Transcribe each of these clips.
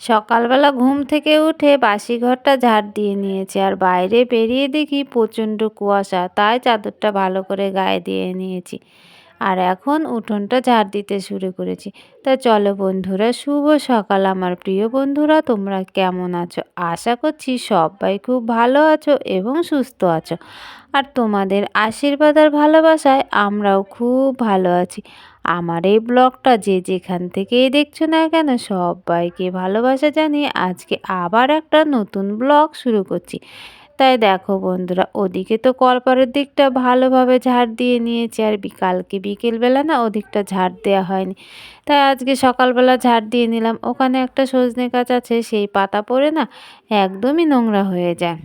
সকালবেলা ঘুম থেকে উঠে বাসি ঘরটা ঝাড় দিয়ে নিয়েছি আর বাইরে বেরিয়ে দেখি প্রচণ্ড কুয়াশা, তাই চাদরটা ভালো করে গায়ে দিয়ে নিয়েছি। আর এখন উঠোনটা ঝাড় দিতে শুরু করেছি। তা চলো বন্ধুরা, শুভ সকাল আমার প্রিয় বন্ধুরা, তোমরা কেমন আছো? আশা করছি সবাই খুব ভালো আছো এবং সুস্থ আছো। আর তোমাদের আশীর্বাদ আর ভালোবাসায় আমরাও খুব ভালো আছি। আমার এই ব্লগটা যে যেখান থেকেই দেখছ না কেন, সবাইকে ভালোবাসা জানিয়ে আজকে আবার একটা নতুন ব্লগ শুরু করছি। তাই দেখো বন্ধুরা, ওদিকে তো কলপারের দিকটা ভালোভাবে ঝাড় দিয়ে নিয়েছি আর বিকালকে বিকেলবেলা না ওদিকটা ঝাড় দেওয়া হয়নি। তাই আজকে সকালবেলা ঝাড় দিয়ে নিলাম। ওখানে একটা সজনে গাছ আছে, সেই পাতা পড়ে না একদমই নোংরা হয়ে যায়।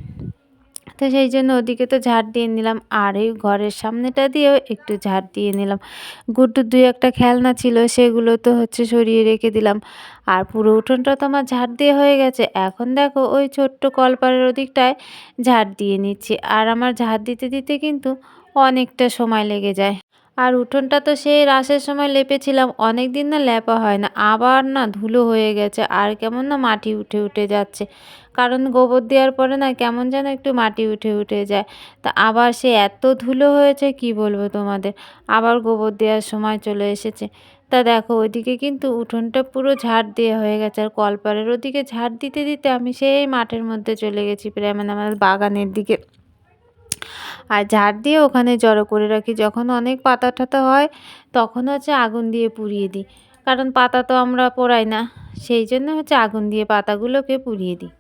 তো সেই জন্য ওদিকে তো ঝাড় দিয়ে নিলাম, আর এই ঘরের সামনেটা দিয়েও একটু ঝাড় দিয়ে নিলাম। গুড্ডুর দুই একটা খেলনা ছিল, সেগুলো তো হচ্ছে সরিয়ে রেখে দিলাম। আর পুরো উঠোনটা তো আমার ঝাড় দিয়ে হয়ে গেছে। এখন দেখো ওই ছোট্ট কলপারের ওদিকটায় ঝাড় দিয়ে নিচ্ছি। আর আমার ঝাড় দিতে দিতে কিন্তু অনেকটা সময় লেগে যায়। আর উঠোনটা তো সেই রাসের সময় লেপেছিলাম অনেক দিন না লেপা হয় না, আবার না ধুলো হয়ে গেছে, আর কেমন না মাটি উঠে উঠে যাচ্ছে। কারণ গোবর দেওয়ার পরে না কেমন যেন একটু মাটি উঠে উঠে যায়। তা আবার সে এত ধুলো হয়েছে, কি বলব তোমাদের? আবার গোবর দেওয়ার সময় চলে এসেছে। তা দেখো, ওইদিকে কিন্তু উঠোনটা পুরো ঝাড় দেওয়া হয়ে গেছে, আর কলপারের ওদিকে ঝাড় দিতে দিতে আমি সেই মাঠের মধ্যে চলে গেছি, প্রায় মানে আমার বাগানের দিকে। আর ঝাড় দিয়ে ওখানে জড়ো করে রাখি। যখন অনেক পাতা টাতা হয়, তখন হচ্ছে আগুন দিয়ে পুড়িয়ে দিই। কারণ পাতা তো আমরা পোড়াই না, সেই জন্য হচ্ছে আগুন দিয়ে পাতাগুলোকে পুড়িয়ে দিই।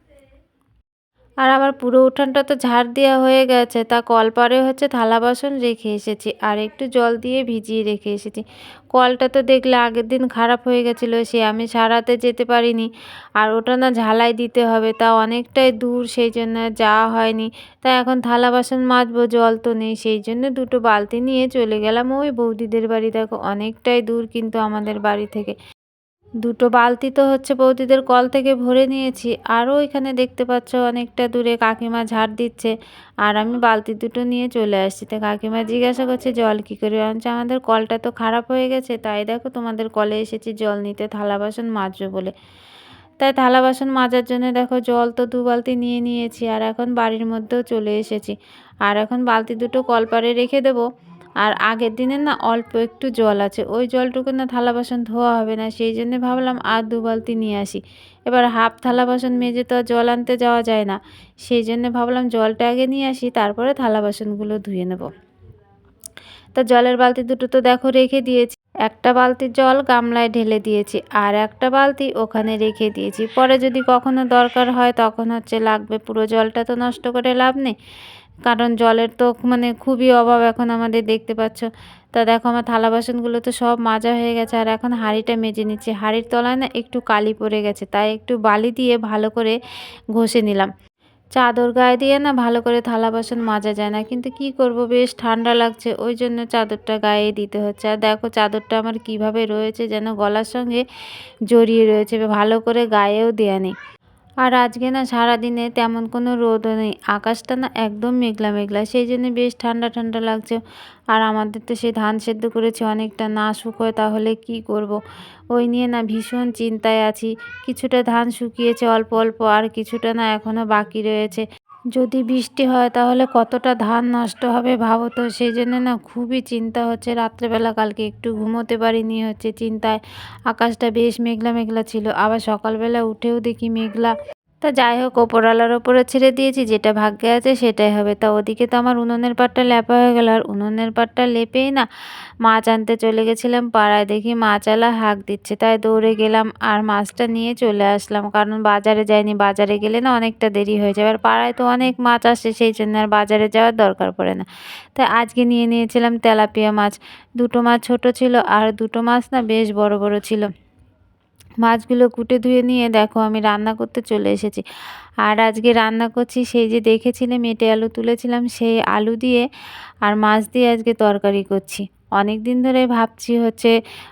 আর আমার পুরো উঠানটা তো ঝাড় দেওয়া হয়ে গেছে। তা কলপারে হচ্ছে থালা বাসন রেখে এসেছি আর একটু জল দিয়ে ভিজিয়ে রেখে এসেছি। কলটা তো দেখলে আগের দিন খারাপ হয়ে গেছিল, সে আমি সারাতে যেতে পারিনি। আর ওটা না ঝালাই দিতে হবে, তা অনেকটাই দূর, সেই জন্য যাওয়া হয়নি। তা এখন থালা বাসন মাজবো, জল তো নেই, সেই জন্য দুটো বালতি নিয়ে চলে গেলাম। ওই বৌদিদের বাড়ি, দেখো, অনেকটাই দূর কিন্তু আমাদের বাড়ি থেকে। দুটো বালতি তো হচ্ছে বৌদিদের কল থেকে ভরে নিয়েছি। আরও এখানে দেখতে পাচ্ছ অনেকটা দূরে কাকিমা ঝাড় দিচ্ছে। আর আমি বালতি দুটো নিয়ে চলে আসছি। তো কাকিমা জিজ্ঞাসা করছে, জল কী করে আনছে? আমাদের কলটা তো খারাপ হয়ে গেছে। তাই দেখো তোমাদের কলে এসেছি জল নিতে থালা বাসন মাজবো বলে। তাই থালা বাসন মাজার জন্য দেখো জল তো দু বালতি নিয়ে নিয়েছি। আর এখন বাড়ির মধ্যেও চলে এসেছি। আর এখন বালতি দুটো কলপারে রেখে দেবো। আর আগের দিনের না অল্প একটু জল আছে। ওই জলটুকু না থালা বাসন ধোয়া হবে না, সেই জন্য ভাবলাম আর দু বালতি নিয়ে আসি। এবার হাফ থালা বাসন মেজে তো জল আনতে যাওয়া যায় না। সেই জন্য ভাবলাম জলটা আগে নিয়ে আসি, তারপরে থালা বাসনগুলো ধুয়ে নেব। তা জলের বালতি দুটো তো দেখো রেখে দিয়েছি। একটা বালতি জল গামলায় ঢেলে দিয়েছি আর একটা বালতি ওখানে রেখে দিয়েছি। পরে যদি কখনো দরকার হয় তখন হচ্ছে লাগবে, পুরো জলটা তো নষ্ট করে লাভ নেই। কারণ জলের তো মানে খুবই অভাব এখন আমাদের দেখতে পাচ্ছ। তা দেখো আমার থালা বাসনগুলো তো সব মাজা হয়ে গেছে আর এখন হাঁড়িটা মেজে নিচ্ছি। হাঁড়ির তলায় না একটু কালি পড়ে গেছে, তাই একটু বালি দিয়ে ভালো করে ঘষে নিলাম। চাদর গায়ে দিয়ে না ভালো করে থালা বাসন মাজা যায় না, কিন্তু কি করব? বেশ ঠান্ডা লাগছে, ওই জন্য চাদরটা গায়ে দিতে হচ্ছে। আর দেখো চাদরটা আমার কীভাবে রয়েছে যেন গলার সঙ্গে জড়িয়ে রয়েছে, ভালো করে গায়েও দেওয়া নেই। আর আজকে না সারাদিনে তেমন কোনো রোদও নেই। আকাশটা না একদম মেঘলা মেঘলা, সেই জন্য বেশ ঠান্ডা ঠান্ডা লাগছে। আর আমাদের তো সেই ধান সেদ্ধ করেছে, অনেকটা না শুকোয়, তাহলে কি করব। ওই নিয়ে না ভীষণ চিন্তায় আছি। কিছুটা ধান শুকিয়েছে, অল্প অল্প, আর কিছুটা না এখনও বাকি রয়েছে। যদি বৃষ্টি হয় তাহলে কতটা ধান নষ্ট হবে ভাবো তো? সেই জন্য না খুবই চিন্তা হচ্ছে। রাত্রেবেলা কালকে একটু ঘুমোতে পারিনি হচ্ছে চিন্তায়। আকাশটা বেশ মেঘলা মেঘলা ছিল। আবার সকালবেলা উঠেও দেখি মেঘলা তা যাই হোক, ওপরওয়ালার ওপরে ছেড়ে দিয়েছি, যেটা ভাগ্যে আছে সেটাই হবে। তা ওদিকে তো আমার উনুনের পাটটা লেপা হয়ে গেল, আর উনুনের পাটটা লেপেই না মাছ আনতে চলে গেছিলাম পাড়ায়, দেখি মাছালা হাঁক দিচ্ছে। তাই দৌড়ে গেলাম আর মাছটা নিয়ে চলে আসলাম, কারণ বাজারে যাইনি। বাজারে গেলে না অনেকটা দেরি হয়ে যাবে, আর পাড়ায় তো অনেক মাছ আসে, সেই জন্য আর বাজারে যাওয়ার দরকার পড়ে না। তাই আজকে নিয়ে নিয়েছিলাম তেলাপিয়া মাছ। দুটো মাছ ছোট ছিল, আর দুটো মাছ না বেশ বড় বড় ছিল। মাছগুলো কুটে ধুয়ে নিয়ে দেখো আমি রান্না করতে চলে এসেছি। আর আজকে রান্না করছি সেই যে দেখেছিলে মেটে আলু তুলেছিলাম সেই আলু দিয়ে আর মাছ দিয়ে আজকে তরকারি করছি। অনেক দিন ধরে ভাবছি হচ্ছে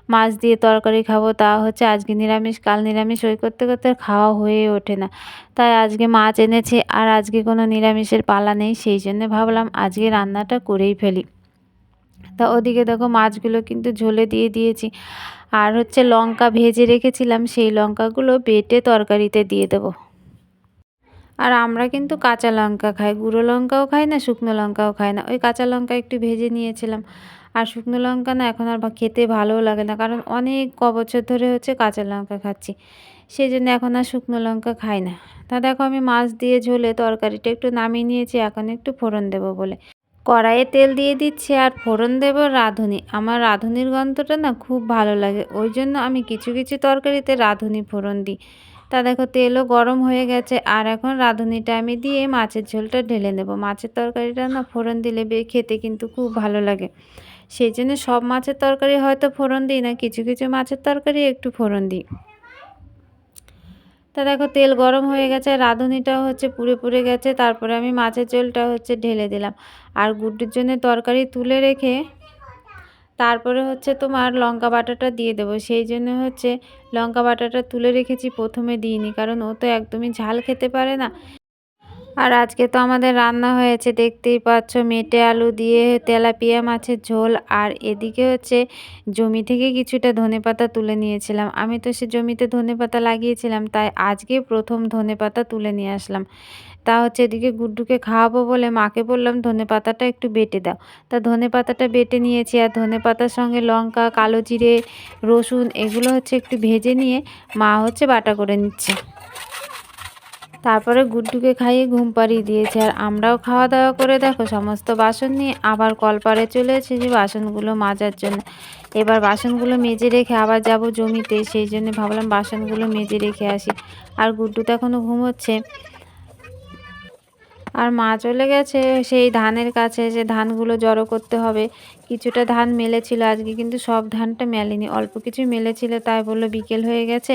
মাছ দিয়ে তরকারি খাব, তা হচ্ছে আজকে নিরামিষ, কাল নিরামিষ, ওই করতে করতে খাওয়া হয়ে ওঠে না। তাই আজকে মাছ এনেছে আর আজকে কোনো নিরামিষের পালা নেই, সেই জন্য ভাবলাম আজকে রান্নাটা করেই ফেলি। তা ওদিকে দেখো মাছগুলো কিন্তু ঝোলে দিয়ে দিয়েছি। আর হচ্ছে লঙ্কা ভেজে রেখেছিলাম, সেই লঙ্কাগুলো বেটে তরকারিতে দিয়ে দেবো। আর আমরা কিন্তু কাঁচা লঙ্কা খাই, গুঁড়ো লঙ্কাও খাই না, শুকনো লঙ্কাও খাই না। ওই কাঁচা লঙ্কা একটু ভেজে নিয়েছিলাম। আর শুকনো লঙ্কা না এখন আর খেতে ভালোও লাগে না, কারণ অনেক ক বছর ধরে হচ্ছে কাঁচা লঙ্কা খাচ্ছি। সেই জন্য এখন আর শুকনো লঙ্কা খাই না। তা দেখো আমি মাছ দিয়ে ঝোলে তরকারিটা একটু নামিয়ে নিয়েছি, এখন একটু ফোড়ন দেবো বলে। কড়াইয়ে তেল দিয়ে দিচ্ছি আর ফোড়ন দেবো রাঁধুনি। আমার রাঁধুনির গন্ধটা না খুব ভালো লাগে, ওই জন্য আমি কিছু কিছু তরকারিতে রাঁধুনি ফোড়ন দিই। তা দেখো, তেলও গরম হয়ে গেছে আর এখন রাঁধুনিটা আমি দিয়ে মাছের ঝোলটা ঢেলে নেব। মাছের তরকারিটা না ফোড়ন দিলে খেতে কিন্তু খুব ভালো লাগে। সেই জন্য সব মাছের তরকারি হয়তো ফোড়ন দিই না, কিছু কিছু মাছের তরকারি একটু ফোড়ন দিই। তা দেখো, তেল গরম হয়ে গেছে, রাঁধুনিটাও হচ্ছে পুড়ে পুড়ে গেছে, তারপরে আমি মাছের ঝোলটা হচ্ছে ঢেলে দিলাম। আর গুড্ডুর জন্য তরকারি তুলে রেখে তারপরে হচ্ছে তোমার লঙ্কা বাটাটা দিয়ে দেবো। সেই জন্য হচ্ছে লঙ্কা বাটাটা তুলে রেখেছি, প্রথমে দিইনি, কারণ ও তো একদমই ঝাল খেতে পারে না। আর আজকে তো আমাদের রান্না হয়েছে, দেখতেই পাচ্ছ, মেটে আলু দিয়ে তেলাপিয়া মাছের ঝোল। আর এদিকে হচ্ছে জমি থেকে কিছুটা ধনে পাতা তুলে নিয়েছিলাম। আমি তো সে জমিতে ধনে পাতা লাগিয়েছিলাম, তাই আজকে প্রথম ধনে পাতা তুলে নিয়ে আসলাম। তা হচ্ছে এদিকে গুড্ডুকে খাওয়াবো বলে মাকে বললাম, ধনে পাতাটা একটু বেটে দাও। তা ধনে পাতাটা বেটে নিয়েছি, আর ধনে পাতার সঙ্গে লঙ্কা, কালো জিরে, রসুন, এগুলো হচ্ছে একটু ভেজে নিয়ে মা হচ্ছে বাটা করে নিচ্ছে। তারপরে গুড্ডুকে খাইয়ে ঘুম পাড়িয়ে দিয়েছে। আর আমরাও খাওয়া দাওয়া করে দেখো, সমস্ত বাসন নিয়ে আবার কলপারে চলে এসেছি বাসনগুলো মাজার জন্য। এবার বাসনগুলো মেজে রেখে আবার যাব জমিতে, সেই জন্য ভাবলাম বাসনগুলো মেজে রেখে আসি। আর গুড্ডু তো এখনও ঘুমোচ্ছে। আর মা চলে গেছে সেই ধানের কাছে, যে ধানগুলো জড়ো করতে হবে। কিছুটা ধান মেলেছিল আজকে, কিন্তু সব ধানটা মেলেনি। অল্প কিছু মেলেছিল, তাই বলল বিকেল হয়ে গেছে,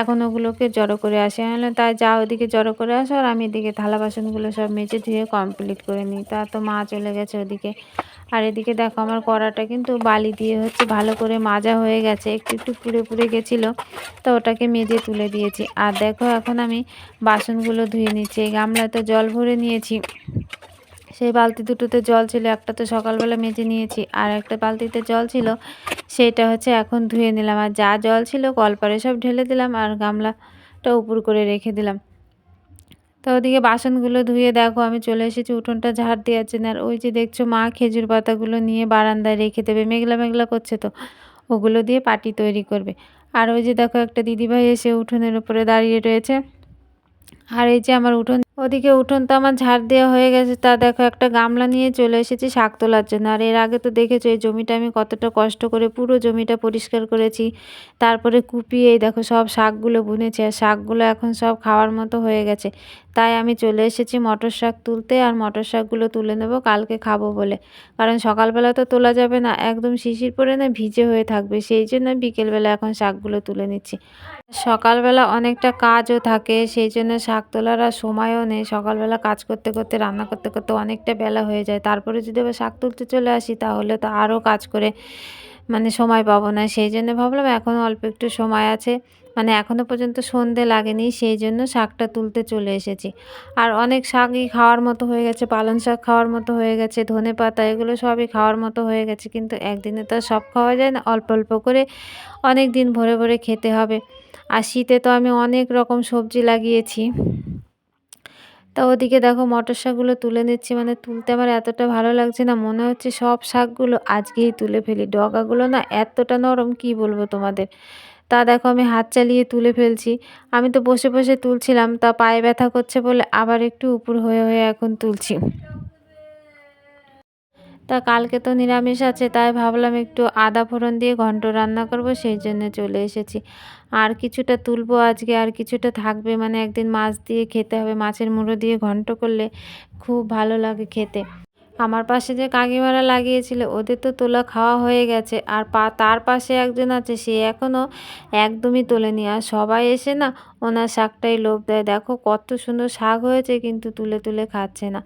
এখন ওগুলোকে জড়ো করে আসে। হলো তাই যা ওদিকে জড়ো করে আসো আর আমি এদিকে থালা বাসনগুলো সব মেজে ধুয়ে কমপ্লিট করে নিই। তা তো মা চলে গেছে ওদিকে। আর এদিকে দেখো আমার কড়াটা কিন্তু বালি দিয়ে হচ্ছে ভালো করে মাজা হয়ে গেছে, একটু একটু পুড়ে পুড়ে গেছিল, তো ওটাকে মেজে তুলে দিয়েছি। আর দেখো এখন আমি বাসনগুলো ধুয়ে নিচ্ছি, এই গামলাতে জল ভরে নিয়েছি। সেই বালতি দুটোতে জল ছিল, একটা তো সকালবেলা মেজে নিয়েছি আর একটা বালতিতে জল ছিল, সেটা হচ্ছে এখন ধুয়ে নিলাম। আর যা জল ছিল কলপারে সব ঢেলে দিলাম আর গামলাটা উপর করে রেখে দিলাম। তো ওদিকে বাসনগুলো ধুয়ে দেখো, আমি চলে এসেছি উঠোনটা ঝাড় দেওয়ার জন্য। আর ওই যে দেখছ মা খেজুর পাতাগুলো নিয়ে বারান্দায় রেখে দেবে, মেঘলা মেঘলা করছে তো, ওগুলো দিয়ে পাটি তৈরি করবে। আর ওই যে দেখো একটা দিদিভাই এসে উঠোনের উপরে দাঁড়িয়ে রয়েছে। আর এই যে আমার উঠোন ওদিকে উঠোন তো আমার ঝাড় দেওয়া হয়ে গেছে। তা দেখো, একটা গামলা নিয়ে চলে এসেছি শাক তোলার জন্য। আর এর আগে তো দেখেছ, এই জমিটা আমি কতটা কষ্ট করে পুরো জমিটা পরিষ্কার করেছি। তারপরে কুপিয়ে দেখো, সব শাকগুলো বুনেছি। আর শাকগুলো এখন সব খাওয়ার মতো হয়ে গেছে। তাই আমি চলে এসেছি মটর শাক তুলতে। আর মটর শাকগুলো তুলে নেব, কালকে খাব বলে। কারণ সকালবেলা তো তোলা যাবে না, একদম শিশির পরে না ভিজে হয়ে থাকবে। সেই জন্য বিকেলবেলা এখন শাকগুলো তুলে নিচ্ছি। সকালবেলা অনেকটা কাজও থাকে, সেই জন্য শাক তোলার আর সময়ও নেই, সকালবেলা কাজ করতে করতে, রান্না করতে করতে অনেকটা বেলা হয়ে যায়। তারপরে যদি আবার শাক তুলতে চলে আসি, তাহলে তো আরও কাজ করে মানে সময় পাবো না। সেই জন্য ভাবলাম এখন অল্প একটু সময় আছে মানে এখনও পর্যন্ত সন্ধে লাগেনি, সেই জন্য শাকটা তুলতে চলে এসেছি। আর অনেক শাকই খাওয়ার মতো হয়ে গেছে, পালং শাক খাওয়ার মতো হয়ে গেছে, ধনে পাতা, এগুলো সবই খাওয়ার মতো হয়ে গেছে, কিন্তু একদিনে তো সব খাওয়া যায় না, অল্প অল্প করে অনেক দিন ভরে ভরে খেতে হবে। আর শীতে তো আমি অনেক রকম সবজি লাগিয়েছি। তা ওদিকে দেখো মটর শাকগুলো তুলে নিচ্ছি। মানে তুলতে আমার এতটা ভালো লাগছে না, মনে হচ্ছে সব শাকগুলো আজকেই তুলে ফেলি। ডগাগুলো না এতটা নরম, কি বলব তোমাদের? তা দেখো আমি হাত চালিয়ে তুলে ফেলছি। আমি তো বসে বসে তুলছিলাম, তা পায়ে ব্যথা করছে বলে আবার একটু উপর হয়ে হয়ে এখন তুলছি। তা কালকে তো নিরামিষ আছে, তাই ভাবলাম একটু আদা ফোড়ন দিয়ে ঘন্ট রান্না করব, সেই জন্য চলে এসেছি। আর কিছুটা তুলবো আজকে, আর কিছুটা থাকবে মানে একদিন মাছ দিয়ে খেতে হবে, মাছের মুড়ো দিয়ে ঘন্ট করলে খুব ভালো লাগে খেতে। আমার পাশে যে কাকিমারা লাগিয়েছিল, ওদের তো তোলা খাওয়া হয়ে গেছে, আর পা, তার পাশে একজন আছে, সে এখনও একদমই তোলেনি, আর সবাই এসে না ওনার শাকটাই লোভ দেয়। দেখো কত সুন্দর শাক হয়েছে, কিন্তু তুলে তুলে খাচ্ছে না।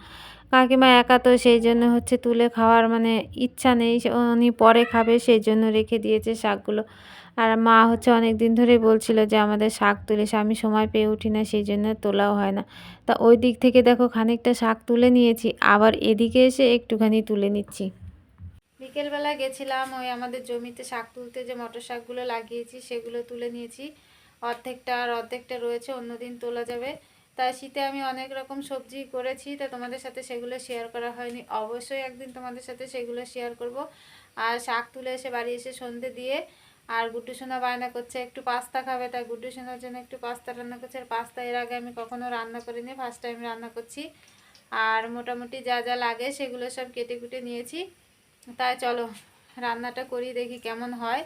কাকিমা একা তো সেই জন্য হচ্ছে তুলে খাওয়ার মানে ইচ্ছা নেই। উনি পরে খাবে, সেই জন্য রেখে দিয়েছে শাকগুলো। আর মা হচ্ছে অনেক দিন ধরেই বলছিল যে, আমাদের শাক তুলেছে আমি সময় পেয়ে উঠি না, সেই জন্য তোলাও হয় না। তা ওই দিক থেকে দেখো খানিকটা শাক তুলে নিয়েছি, আবার এদিকে এসে একটুখানি তুলে নিচ্ছি। বিকেলবেলা গেছিলাম, ওই আমাদের জমিতে শাক তুলতে যে মটর শাকগুলো লাগিয়েছি, সেগুলো তুলে নিয়েছি। অর্ধেকটা আর অর্ধেকটা রয়েছে, অন্যদিন তোলা যাবে। তাই শীতে আমি অনেক রকম সবজি করেছি, তা তোমাদের সাথে সেগুলো শেয়ার করা হয়নি। অবশ্যই একদিন তোমাদের সাথে সেগুলো শেয়ার করব। আর শাক তুলে এসে বাড়ি এসে সন্ধে দিয়ে, আর গুড্ডু সোনা বায়না করছে, একটু পাস্তা খাবে তাই গুড্ডু সোনার জন্য একটু পাস্তা রান্না করছে। আর পাস্তা এর আগে আমি কখনো রান্না করিনি ফার্স্ট টাইম রান্না করছি। আর মোটামুটি যা যা লাগে সেগুলো সব কেটে কুটে নিয়েছি। তাই চলো রান্নাটা করি, দেখি কেমন হয়।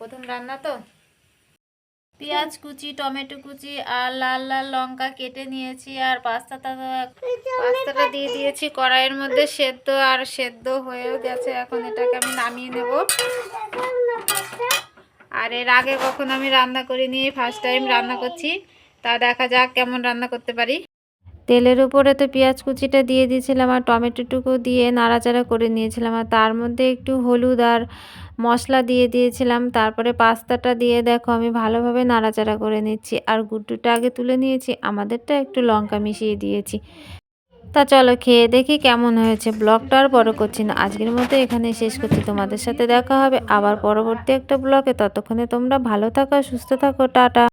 প্রথম রান্না তো? পেঁয়াজ কুচি, টমেটো কুচি আর লাল লাল লঙ্কা কেটে নিয়েছি আর পাস্তাটা পাস্তাটা দিয়ে দিয়েছি। কড়াইয়ের মধ্যে সেদ্ধ আর সেদ্ধ হয়েও গেছে। এখন এটাকে আমি নামিয়ে নেব। আর এর আগে কখন আমি রান্না করিনি ফার্স্ট টাইম রান্না করছি। তা দেখা যাক কেমন রান্না করতে পারি। তেলের উপরে তো পেঁয়াজ কুচিটা দিয়ে দিয়েছিলাম আর টমেটোটুকু দিয়ে নাড়াচাড়া করে নিয়েছিলাম আর তার মধ্যে একটু হলুদ আর মশলা দিয়ে দিয়েছিলাম। তারপরে পাস্তাটা দিয়ে দেখো আমি ভালোভাবে নাড়াচাড়া করে নিচ্ছি আর গুড্ডুটা আগে তুলে নিয়েছি, আমাদেরটা একটু লঙ্কা মিশিয়ে দিয়েছি। তা চলো খেয়ে দেখি কেমন হয়েছে, ব্লগটা আর বড় করছি না। আজকের মতো এখানে শেষ করছি, তোমাদের সাথে দেখা হবে আবার পরবর্তী একটা ব্লগে। ততক্ষণে তোমরা ভালো থাকো, সুস্থ থাকো, টাটা।